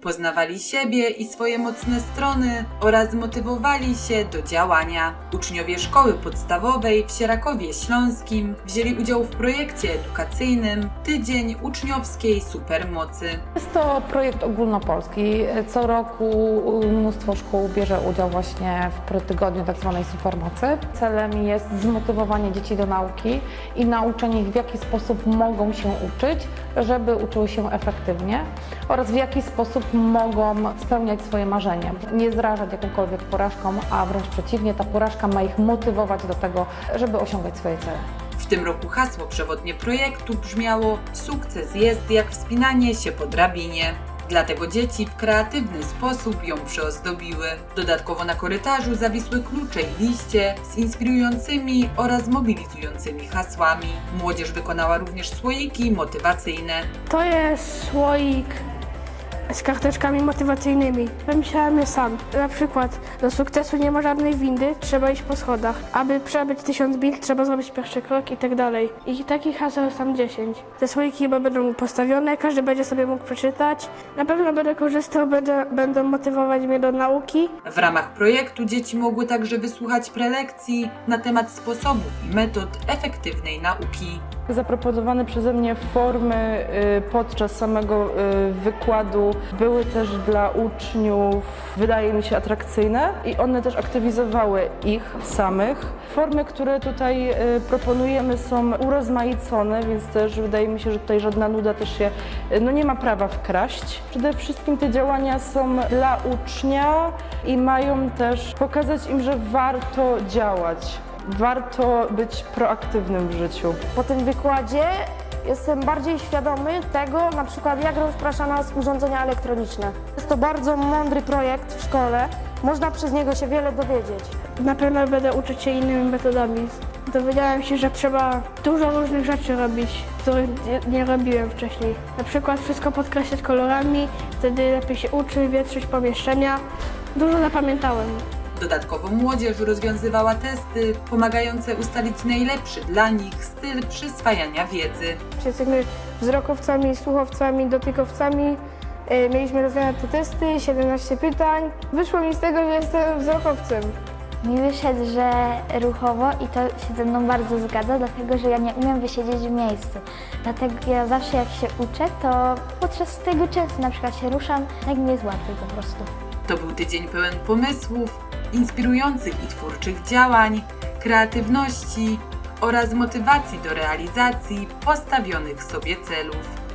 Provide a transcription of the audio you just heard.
Poznawali siebie i swoje mocne strony oraz motywowali się do działania. Uczniowie szkoły podstawowej w Sierakowie Śląskim wzięli udział w projekcie edukacyjnym Tydzień Uczniowskiej Supermocy. Jest to projekt ogólnopolski. Co roku mnóstwo szkół bierze udział właśnie w tygodniu tzw. supermocy. Celem jest zmotywowanie dzieci do nauki i nauczenie ich w jaki sposób mogą się uczyć, żeby uczyły się efektywnie oraz w jaki sposób mogą spełniać swoje marzenia. Nie zrażać jakąkolwiek porażką, a wręcz przeciwnie, ta porażka ma ich motywować do tego, żeby osiągać swoje cele. W tym roku hasło przewodnie projektu brzmiało Sukces jest jak wspinanie się po drabinie. Dlatego dzieci w kreatywny sposób ją przyozdobiły. Dodatkowo na korytarzu zawisły klucze i liście z inspirującymi oraz mobilizującymi hasłami. Młodzież wykonała również słoiki motywacyjne. To jest słoik z karteczkami motywacyjnymi. Wymyślałem je sam. Na przykład do sukcesu nie ma żadnej windy, trzeba iść po schodach. Aby przebyć tysiąc mil, trzeba zrobić pierwszy krok i tak dalej. I takich haseł jest tam 10. Te słoiki chyba będą postawione, każdy będzie sobie mógł przeczytać. Na pewno będę korzystał, będę, będą motywować mnie do nauki. W ramach projektu dzieci mogły także wysłuchać prelekcji na temat sposobów i metod efektywnej nauki. Zaproponowane przeze mnie formy y, podczas samego y, wykładu były też dla uczniów, wydaje mi się, atrakcyjne i one też aktywizowały ich samych. Formy, które tutaj y, proponujemy są urozmaicone, więc też wydaje mi się, że tutaj żadna nuda też się no nie ma prawa wkraść. Przede wszystkim te działania są dla ucznia i mają też pokazać im, że warto działać. Warto być proaktywnym w życiu. Po tym wykładzie jestem bardziej świadomy tego, na przykład jak rozprasza nas urządzenia elektroniczne. Jest to bardzo mądry projekt w szkole. Można przez niego się wiele dowiedzieć. Na pewno będę uczyć się innymi metodami. Dowiedziałem się, że trzeba dużo różnych rzeczy robić, których nie- nie robiłem wcześniej. Na przykład wszystko podkreślać kolorami, wtedy lepiej się uczy, wietrzyć pomieszczenia. Dużo zapamiętałem. Dodatkowo młodzież rozwiązywała testy pomagające ustalić najlepszy dla nich styl przyswajania wiedzy. Jesteśmy wzrokowcami, słuchowcami, dotykowcami. E, Mieliśmy rozwiązać te testy, 17 pytań. Wyszło mi z tego, że jestem wzrokowcem. Mi wyszedł, że ruchowo i to się ze mną bardzo zgadza, dlatego że ja nie umiem wysiedzieć w miejscu. Dlatego ja zawsze jak się uczę, to podczas tego czasu na przykład się ruszam, jak mi jest łatwiej po prostu. To był tydzień pełen pomysłów, inspirujących i twórczych działań, kreatywności oraz motywacji do realizacji postawionych sobie celów.